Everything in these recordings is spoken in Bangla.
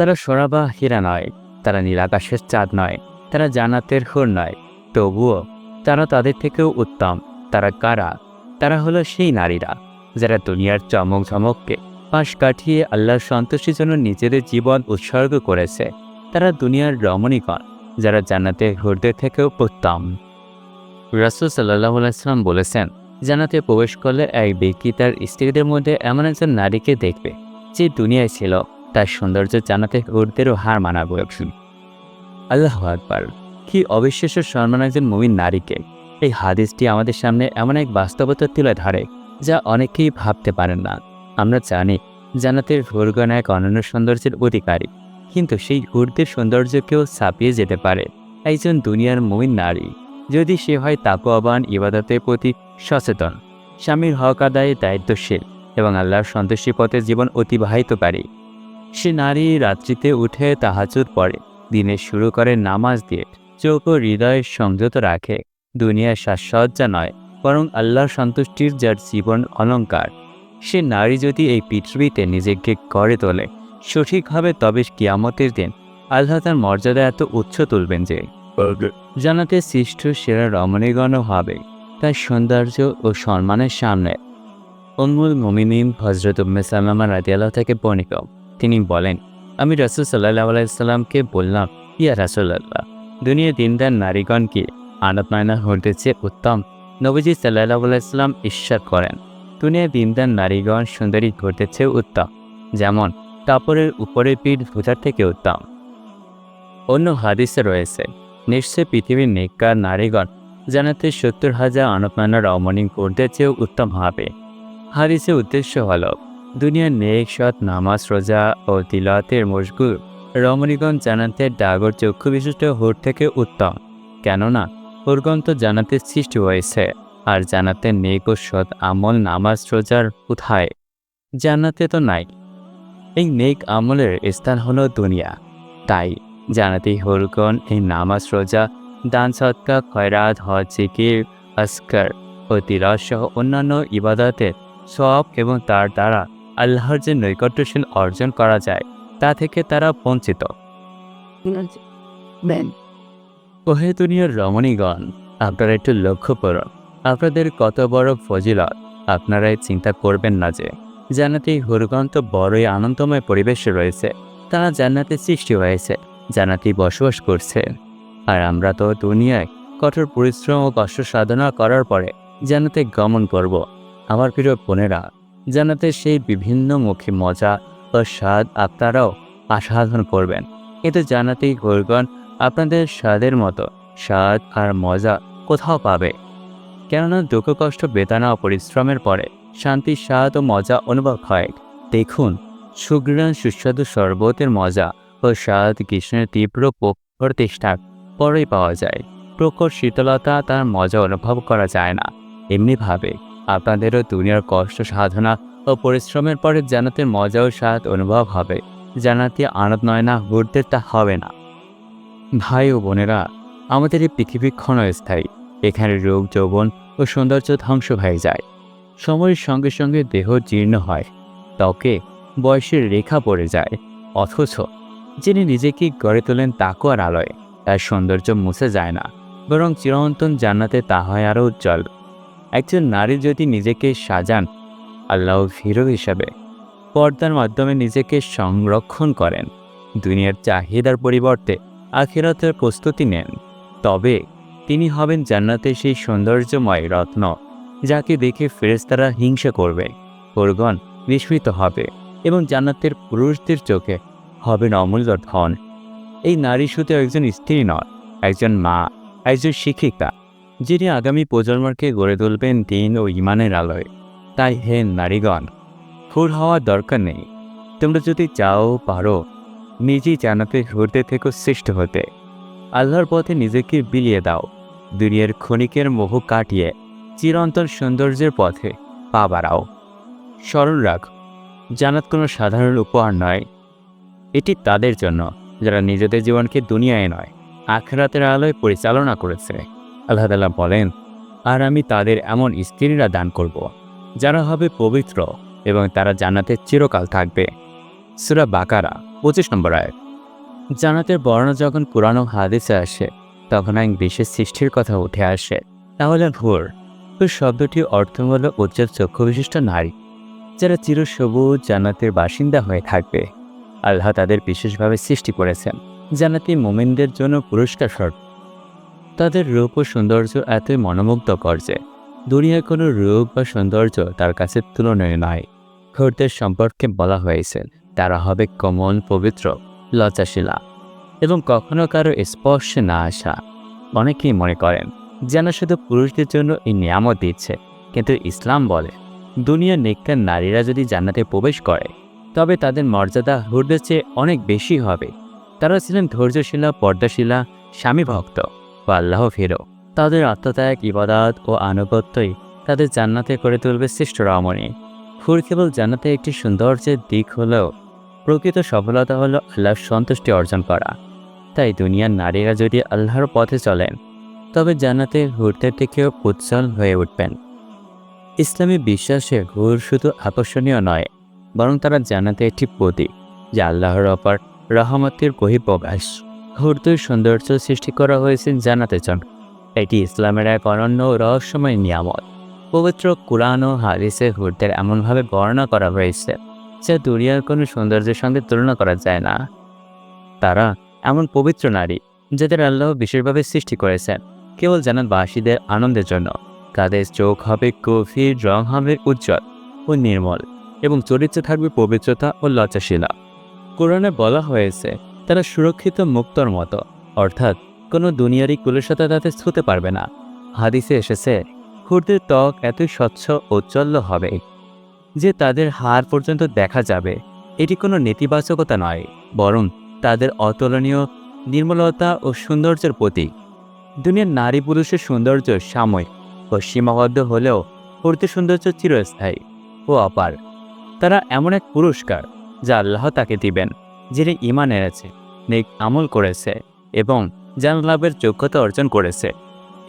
তারা সোনা বা হীরা নয়, তারা নীলাকাশের চাঁদ নয়, তারা জান্নাতের হুর নয়। তবুও তারা তাদের থেকেও উত্তম। তারা কারা? তারা হলো সেই নারীরা, যারা দুনিয়ার চমক ঝমককে পাশ কাটিয়ে আল্লাহর সন্তুষ্টির জন্য নিজেদের জীবন উৎসর্গ করেছে। তারা দুনিয়ার রমণীগণ, যারা জান্নাতে হুরদের থেকেও উত্তম। রাসুল সাল্লাহ আলাইসলাম বলেছেন, জান্নাতে প্রবেশ করলে এক ব্যক্তি তার স্ত্রীদের মধ্যে এমন একজন নারীকে দেখবে, যে দুনিয়ায় ছিল তার সৌন্দর্য জানাতে হুরদেরও হার মানাবো। আল্লাহ আকবার। কি অবিশ্বাস্য সম্মান একজন মুমিন নারীকে। এই হাদিসটি আমাদের সামনে এমন এক বাস্তবতা তুলে ধরে, যা অনেকেই ভাবতে পারেন না। আমরা জানি, জান্নাতের হুরগণ এক অনন্য সৌন্দর্যের অধিকারী। কিন্তু সেই হুরদের সৌন্দর্যকেও ছাপিয়ে যেতে পারে একজন দুনিয়ার মুমিন নারী। যদি সে হয় তাকুয়াবান ইবাদতের প্রতি সচেতন, স্বামীর হক আদায়ে দায়িত্বশীল এবং আল্লাহর সন্তুষ্টি পথে জীবন অতিবাহিত অতিবাহিতকারী। সে নারী রাত্রিতে উঠে তাহাজুদ পড়ে। দিনে শুরু করে নামাজ দিয়ে চোখ ও হৃদয় সংযত রাখে। দুনিয়ার সাজসজ্জা নয় বরং আল্লাহর সন্তুষ্টির যার জীবন অলঙ্কার। সে নারী যদি এই পৃথিবীতে নিজেকে গড়ে তোলে সঠিকভাবে তবে কিয়ামতের দিন আল্লাহ তার মর্যাদা এত উচ্চ তুলবেন যে জানাতে সৃষ্ট সেরা রমণীগণ হবে তার সৌন্দর্য ও সম্মানের সামনে। উন্মুল মমিনিন হজরত উম্মে সালামা রাদিয়াল্লাহ থেকে বর্ণিত। তিনি বলেন, আমি রাসুল সাল্লাহ আলাইসাল্লামকে বললাম, ইয়া রাসুল্লাহ দুনিয়া দিনদার নারীগণকে আনাত নয়না হতে চেয়ে উত্তম? নবীজি সাল্লাহ আলাইসাল্লাম ঈশ্বর করেন দুনিয়া দিনদার নারীগণ সুন্দরী ঘটতে চেয়ে উত্তম, যেমন কাপড়ের উপরে পিঠ ভুজার থেকে উত্তম। অন্য হাদিসে রয়েছে, নিশ্চয় পৃথিবীর নেককার নারীগণ জানাতে সত্তর হাজার আনতমানা রমণী করতে চেয়েও উত্তম হবে হাদিসের উদ্দেশ্য হল দুনিয়ার নেক, সৎ, নামাজ, রোজা ও তিলাতের মশগুল। রমণীগণ জানাতে ডাগর চক্ষু বিশিষ্ট হুর থেকে উত্তম। কেননা, হুরগণ তো জানাতে সৃষ্টি হয়েছে, আর জানাতে নেক ও সৎ আমল নামাজ, রোজার কোথায় জানাতে তো নাই। এই নেক আমলের স্থান হলো দুনিয়া। তাই জানাতেই হরগণ এই নামাজ, রোজা, দান, সৎকা, খয়রাত, হজ, জিকির আসকার ও তিরাজ সহ অন্যান্য ইবাদতের সব এবং তার দ্বারা আল্লাহর যে নৈকট্যশীল অর্জন করা যায় তা থেকে তারা বঞ্চিত। ওহে দুনিয়ার রমণীগণ আপনারা একটু লক্ষ্য করুন আপনাদের কত বড় ফজিলত আপনারাই চিন্তা করবেন না যে জান্নাতে হুরগণ তো বড়ই আনন্দময় পরিবেশে রয়েছে তারা জান্নাতে সৃষ্টি হয়েছে জান্নাতেই বসবাস করছে। আর আমরা তো দুনিয়ায় কঠোর পরিশ্রম ও কষ্ট সাধনা করার পরে জান্নাতে গমন করব। আমার প্রিয় বোনেরা জান্নাতে সেই বিভিন্ন মুখী মজা ও স্বাদ আপনারাও আস্বাদন করবেন। কিন্তু জান্নাতেই হুরগণ আপনাদের স্বাদের মতো স্বাদ আর মজা কোথাও পাবে। কেননা দুঃখ, কষ্ট, বেদনা ও পরিশ্রমের পরে শান্তি, স্বাদ ও মজা অনুভব হয়। দেখুন সুগ্রাণ সুস্বাদু শরবতের মজা ও স্বাদ কৃষ্ণের তীব্র প্রখর তেষ্টার পরেই পাওয়া যায়। প্রখর শীতলতা তার মজা অনুভব করা যায় না। এমনিভাবে আপনাদেরও দুনিয়ার কষ্ট, সাধনা ও পরিশ্রমের পরে জানাতে মজা ও স্বাদ অনুভব হবে। জানাতে আনন্দ নয় না, ঘুরতে তা হবে না। ভাই ও বোনেরা, আমাদের এই পৃথিবী ক্ষণস্থায়ী। এখানে রোগ, যৌবন ও সৌন্দর্য ধ্বংস হয়ে যায়। সময়ের সঙ্গে সঙ্গে দেহ জীর্ণ হয়। ত্বকে বয়সের রেখা পড়ে যায়। অথচ যিনি নিজেকে গড়ে তোলেন তাকুয়ার আলোয়, তার সৌন্দর্য মুছে যায় না। বরং চিরন্তন জান্নাতে তা হয় আরও উজ্জ্বল। একজন নারী যদি নিজেকে সাজান, আল্লাহ হিরো হিসাবে পর্দার মাধ্যমে নিজেকে সংরক্ষণ করেন, দুনিয়ার চাহিদার পরিবর্তে আখিরাতের প্রস্তুতি নেন। তবে তিনি হবেন জান্নাতে সেই সৌন্দর্যময় রত্ন, যাকে দেখে ফেরেস্তারা হিংসা করবে কোরগণ বিস্মিত হবে এবং জান্নাতের পুরুষদের চোখে হবেন অমূল্য ধন। এই নারী শুধু একজন স্ত্রী নয়, একজন মা, একজন শিক্ষিকা যিনি আগামী প্রজন্মকে গড়ে তুলবেন দিন ও ইমানের আলোয় তাই হে নারীগণ হুর হওয়ার দরকার নেই। তোমরা যদি চাও পারো নিজেই জানাতে ঘুরতে থেকে শ্রেষ্ঠ হতে। আল্লাহর পথে নিজেকে বিলিয়ে দাও। দুনিয়ার ক্ষণিকের মোহ কাটিয়ে চিরন্তন সৌন্দর্যের পথে পা বাড়াও স্মরণ রাখ জানাত কোনো সাধারণ উপহার নয় এটি তাদের জন্য, যারা নিজেদের জীবনকে দুনিয়ায় নয়, আখরাতের আলোয় পরিচালনা করেছে। আল্লাহ তালা বলেন, আর আমি তাদের এমন স্ত্রীরা দান করব, যারা হবে পবিত্র এবং তারা জান্নাতে চিরকাল থাকবে। সুরা বাকারা, পঁচিশ নম্বর আয় জানাতের বর্ণনা যখন পুরানো হাদিসে আসে, তখন এক বিশেষ সৃষ্টির কথা উঠে আসে। তাহলে ভোর ওই শব্দটির অর্থ হল উজ্জ্বল চক্ষু বিশিষ্ট নারী, যারা চিরসবুজ জান্নাতের বাসিন্দা হয়ে থাকবে। আল্লাহ তাদের বিশেষভাবে সৃষ্টি করেছেন। জান্নাতি মোমেনদের জন্য পুরস্কার স্বরূপ তাদের রূপ ও সৌন্দর্য এতই মনোমুগ্ধকর যে দুনিয়ার কোনো রূপ বা সৌন্দর্য তার কাছে তুলনায় নয় খোরদের সম্পর্কে বলা হয়েছে, তারা হবে কমল, পবিত্র, লজ্জাশীলা এবং কখনো কারও স্পর্শে না আসা। অনেকেই মনে করেন, যেন শুধু পুরুষদের জন্য এই নিয়ামত দিচ্ছে, কিন্তু ইসলাম বলে, দুনিয়ার নেককার নারীরা যদি জান্নাতে প্রবেশ করে, তবে তাদের মর্যাদা হুরদের চেয়ে অনেক বেশি হবে। তারা ছিলেন ধৈর্যশীলা, পর্দাশীলা স্বামী ভক্ত ও আল্লাহ ফেরো। তাদের আত্মত্যাগ, ইবাদাত ও আনুগত্যই তাদের জান্নাতে করে তুলবে শ্রেষ্ঠ রমণী। হুর কেবল জান্নাতে একটি সৌন্দর্যের দিক হলেও প্রকৃত সফলতা হলো আল্লাহর সন্তুষ্টি অর্জন করা। তাই দুনিয়ার নারীরা যদি আল্লাহর পথে চলেন, তবে জান্নাতে হুরদের থেকেও উজ্জ্বল হয়ে উঠবেন। ইসলামী বিশ্বাসে হুর শুধু আকর্ষণীয় নয়, বরং তারা জান্নাতে একটি প্রতীক, যা আল্লাহর অপার রহমতের বহিঃপ্রকাশ। হুরদের সৌন্দর্য সৃষ্টি করা হয়েছে জানাতে চান। এটি ইসলামের এক অনন্য রহস্যময় নিয়ামত। পবিত্র কোরআন ও হাদিসে হুরদের এমনভাবে বর্ণনা করা হয়েছে, যা দুনিয়ার কোনো সৌন্দর্যের সঙ্গে তুলনা করা যায় না। তারা এমন পবিত্র নারী, যাদের আল্লাহ বিশেষভাবে সৃষ্টি করেছেন, কেবল জানান বাসীদের আনন্দের জন্য। তাদের চোখ হবে গভীর, রং হবে উজ্জ্বল ও নির্মল এবং চরিত্র থাকবে পবিত্রতা ও লজ্জাশীলা। কোরআনে বলা হয়েছে তারা সুরক্ষিত মুক্তর মতো, অর্থাৎ কোনো দুনিয়ারই কুলসতা তাদের ছুতে পারবে না। হাদিসে এসেছে হুরদের ত্বক এতই স্বচ্ছ ঔজ্জ্বল্য হবে যে তাদের হার পর্যন্ত দেখা যাবে। এটি কোনো নেতিবাচকতা নয়, বরং তাদের অতুলনীয় নির্মলতা ও সৌন্দর্যের প্রতীক। দুনিয়ার নারী পুরুষের সৌন্দর্য সাময়িক ও সীমাবদ্ধ হলেও হুরদের সৌন্দর্য চিরস্থায়ী ও অপার। তারা এমন এক পুরস্কার যা আল্লাহ তাকে দিবেন, যিনি ইমান এনেছে। নেক আমল করেছে এবং লাভের যোগ্যতা অর্জন করেছে।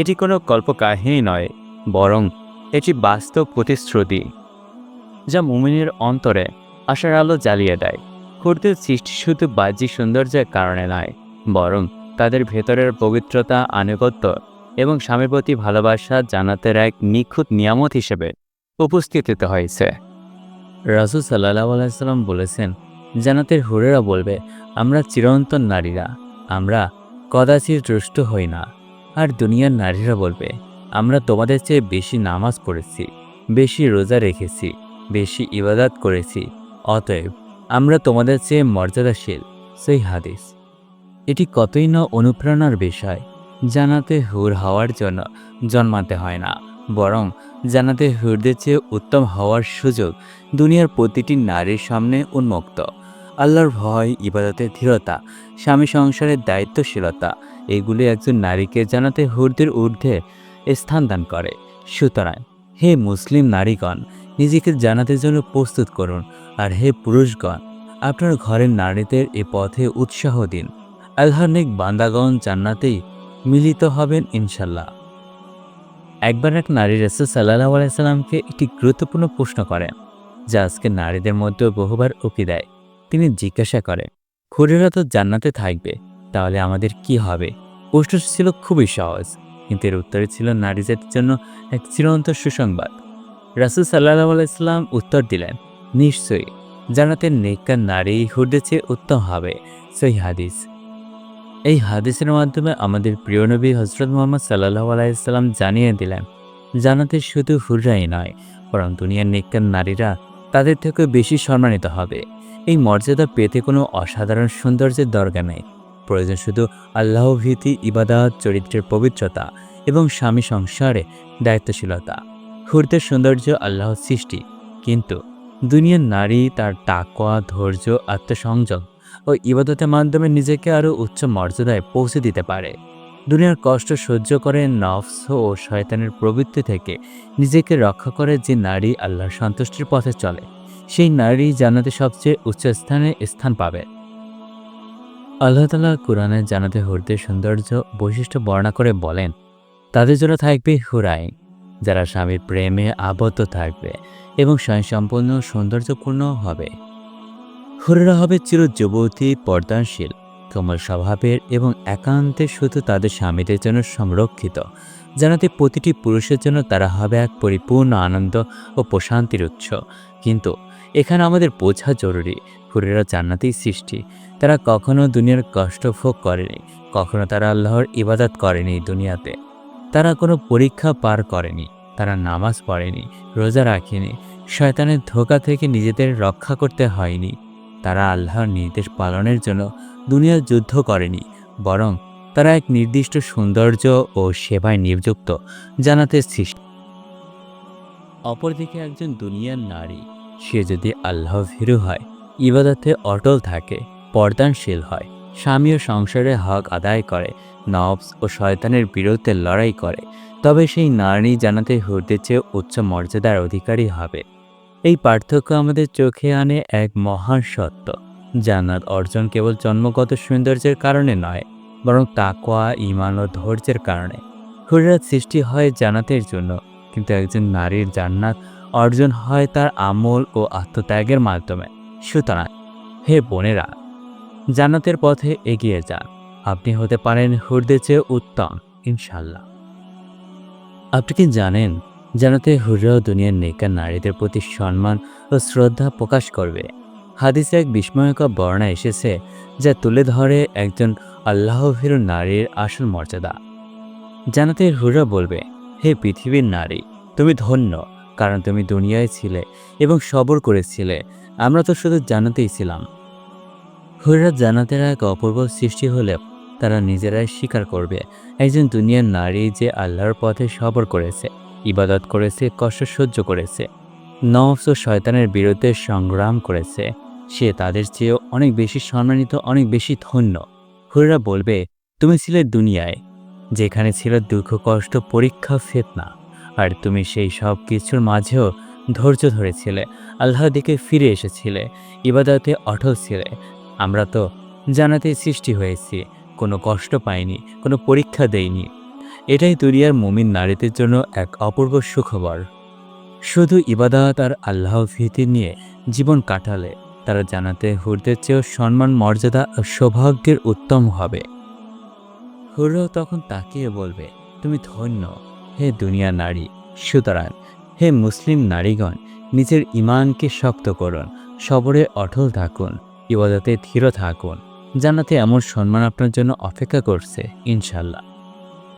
এটি কোনো কল্পকাহিনী নয়, বরং এটি বাস্তব প্রতিশ্রুতি যা মুমিনের অন্তরে আশার আলো জ্বালিয়ে দেয়। হুরদের সৃষ্টি শুধু বাহ্যিক সৌন্দর্যের কারণে নয়, বরং তাদের ভেতরের পবিত্রতা, আনুগত্য এবং স্বামীর প্রতি ভালোবাসা জানাতের এক নিখুঁত নিয়ামত হিসেবে উপস্থিত হয়েছে। রাসুল সাল্লাহ আলাইসাল্লাম বলেছেন জানাতের হুরেরা বলবে, আমরা চিরন্তন নারীরা, আমরা কদাচিৎ রুষ্ট হই না। আর দুনিয়ার নারীরা বলবে, আমরা তোমাদের চেয়ে বেশি নামাজ পড়েছি, বেশি রোজা রেখেছি, বেশি ইবাদাত করেছি, অতএব আমরা তোমাদের চেয়ে মর্যাদাশীল। সেই হাদিস। এটি কতই না অনুপ্রেরণার বিষয় জানাতে হুর হওয়ার জন্য জন্মাতে হয় না, বরং জানাতে হুরদের চেয়ে উত্তম হওয়ার সুযোগ দুনিয়ার প্রতিটি নারীর সামনে উন্মুক্ত। আল্লাহর ভয়, ইবাদতের ধীরতা, স্বামী সংসারের দায়িত্বশীলতা, এগুলি একজন নারীকে জানাতে হুরদের ঊর্ধ্বে স্থান দান করে। সুতরাং, হে মুসলিম নারীগণ, নিজেকে জানাতের জন্য প্রস্তুত করুন। আর হে পুরুষগণ, আপনার ঘরের নারীদের এ পথে উৎসাহ দিন। আল্লাহনিক বান্দাগণ জান্নাতেই মিলিত হবেন ইনশাল্লাহ। একবার এক নারী রসুল সাল্লাহ আলাইসাল্লামকে একটি গুরুত্বপূর্ণ প্রশ্ন করেন, যা আজকে নারীদের মধ্যেও বহুবার উকি দেয়। তিনি জিজ্ঞাসা করেন খুরেরা তো জান্নাতে থাকবে, তাহলে আমাদের কি হবে? প্রশ্ন ছিল খুবই সহজ, কিন্তু এর উত্তরে ছিল নারীদের জন্য এক চিরন্ত সুসংবাদ। রাসুল সাল্লাহ আলাইসাল্লাম উত্তর দিলেন, নিশ্চয়ই, জান্নাতের নেককার নারী হুরদের চেয়ে উত্তম হবে, সেই হাদিস। এই হাদিসের মাধ্যমে আমাদের প্রিয় নবী হজরত মোহাম্মদ সাল্লাহ আলাইসাল্লাম জানিয়ে দিলেন জানাতে শুধু হুররাই নয়, বরং দুনিয়ার নিকার নারীরা তাদের থেকে বেশি সম্মানিত হবে। এই মর্যাদা পেতে কোনো অসাধারণ সৌন্দর্যের দরকার নেই। প্রয়োজন শুধু আল্লাহ ভীতি, ইবাদত, চরিত্রের পবিত্রতা এবং স্বামী সংসারে দায়িত্বশীলতা। হুরদের সৌন্দর্য আল্লাহর সৃষ্টি। কিন্তু দুনিয়ার নারী তার টাকোয়া ধৈর্য, আত্মসংযম ও ইবাদতের মাধ্যমে নিজেকে আরও উচ্চ মর্যাদায় পৌঁছে দিতে পারে। দুনিয়ার কষ্ট সহ্য করে নফস ও শয়তানের প্রবৃত্তি থেকে নিজেকে রক্ষা করে যে নারী আল্লাহর সন্তুষ্টির পথে চলে। সেই নারী জানাতে সবচেয়ে উচ্চ স্থানে পাবে। আল্লাহ তালা কোরআনে জানাতে হুরদের সৌন্দর্য বৈশিষ্ট্য বর্ণনা করে বলেন, তাদের জন্য থাকবে হুরাই, যারা স্বামীর প্রেমে আবদ্ধ থাকবে এবং স্বয়ংসম্পূর্ণ সৌন্দর্যপূর্ণ হবে। হুরেরা হবে চির যুবতী পর্দানশীল, কোমল স্বভাবের এবং একান্তে শুধু তাদের স্বামীদের জন্য সংরক্ষিত জানাতে প্রতিটি পুরুষের জন্য তারা হবে এক পরিপূর্ণ আনন্দ ও প্রশান্তির উৎস। কিন্তু এখানে আমাদের বোঝা জরুরি। হুরেরা জান্নাতেই সৃষ্টি। তারা কখনো দুনিয়ার কষ্ট ভোগ করেনি। কখনো তারা আল্লাহর ইবাদত করেনি দুনিয়াতে। তারা কোনো পরীক্ষা পার করেনি। তারা নামাজ পড়েনি, রোজা রাখেনি। শয়তানের ধোকা থেকে নিজেদের রক্ষা করতে হয়নি। তারা আল্লাহর নির্দেশ পালনের জন্য দুনিয়ার যুদ্ধ করেনি। বরং তারা এক নির্দিষ্ট সৌন্দর্য ও সেবায় নিযুক্ত জানাতে সৃষ্টি। অপরদিকে একজন দুনিয়ার নারী সে যদি আল্লাহ ভীরু হয়, ইবাদতে অটল থাকে, পর্দানশীল হয়, স্বামী ও সংসারে হক আদায় করে, নবস ও শয়তানের বিরুদ্ধে লড়াই করে, তবে সেই নারী জানাতে হুরদের চেয়ে উচ্চ মর্যাদার অধিকারী হবে। এই পার্থক্য আমাদের চোখে আনে এক মহান সত্য। জান্নাত অর্জন কেবল জন্মগত সৌন্দর্যের কারণে নয়, বরং তাকোয়া ইমান ও ধৈর্যের কারণে। হুররাত সৃষ্টি হয় জান্নাতের জন্য, কিন্তু একজন নারীর জান্নাত অর্জন হয় তার আমল ও আত্মত্যাগের মাধ্যমে। সুতরাং, হে বোনেরা, জান্নাতের পথে এগিয়ে যান। আপনি হতে পারেন হুরদের চেয়ে উত্তম ইনশাল্লাহ আপনি কি জানেন জানাতে হুররাও দুনিয়ার নেকার নারীদের প্রতি সম্মান ও শ্রদ্ধা প্রকাশ করবে? হাদিসে এক বিস্ময়কর বর্ণা এসেছে, যা তুলে ধরে একজন আল্লাহভীর নারীর আসল মর্যাদা। জানাতে হুররা বলবে, হে পৃথিবীর নারী, তুমি ধন্য কারণ তুমি দুনিয়ায় ছিলে এবং সবর করেছিলে। আমরা তো শুধু জানাতেই ছিলাম। হুররা জানাতের এক অপূর্ব সৃষ্টি হলেও তারা নিজেরাই স্বীকার করবে, একজন দুনিয়ার নারী যে আল্লাহর পথে সবর করেছে, ইবাদত করেছে, কষ্ট সহ্য করেছে, নফস ও শয়তানের বিরুদ্ধে সংগ্রাম করেছে, সে তাদের চেয়েও অনেক বেশি সম্মানিত, অনেক বেশি ধন্য। হুররা বলবে, তুমি ছিলে দুনিয়ায়, যেখানে ছিল দুঃখ, কষ্ট, পরীক্ষা, ফেতনা। আর তুমি সেই সব কিছুর মাঝেও ধৈর্য ধরেছিলে, আল্লাহর দিকে ফিরে এসেছিলে, ইবাদতে অটল ছিলে। আমরা তো জানাতে সৃষ্টি হয়েছি, কোনো কষ্ট পাইনি, কোনো পরীক্ষা দেইনি। এটাই দুনিয়ার মুমিন নারীদের জন্য এক অপূর্ব সুখবর। শুধু ইবাদত আর আল্লাহ ভীতি নিয়ে জীবন কাটালে তারা জানাতে হুরদের চেয়েও সম্মান, মর্যাদা ও সৌভাগ্যের উত্তম হবে। হুরও তখন তাকিয়ে বলবে, তুমি ধন্য। হে দুনিয়া নারী, সুতরাং হে মুসলিম নারীগণ, নিজের ইমানকে শক্ত করুন, সবরে অটল থাকুন, ইবাদতে ধীর থাকুন জানাতে এমন সম্মান আপনার জন্য অপেক্ষা করছে, ইনশাল্লাহ।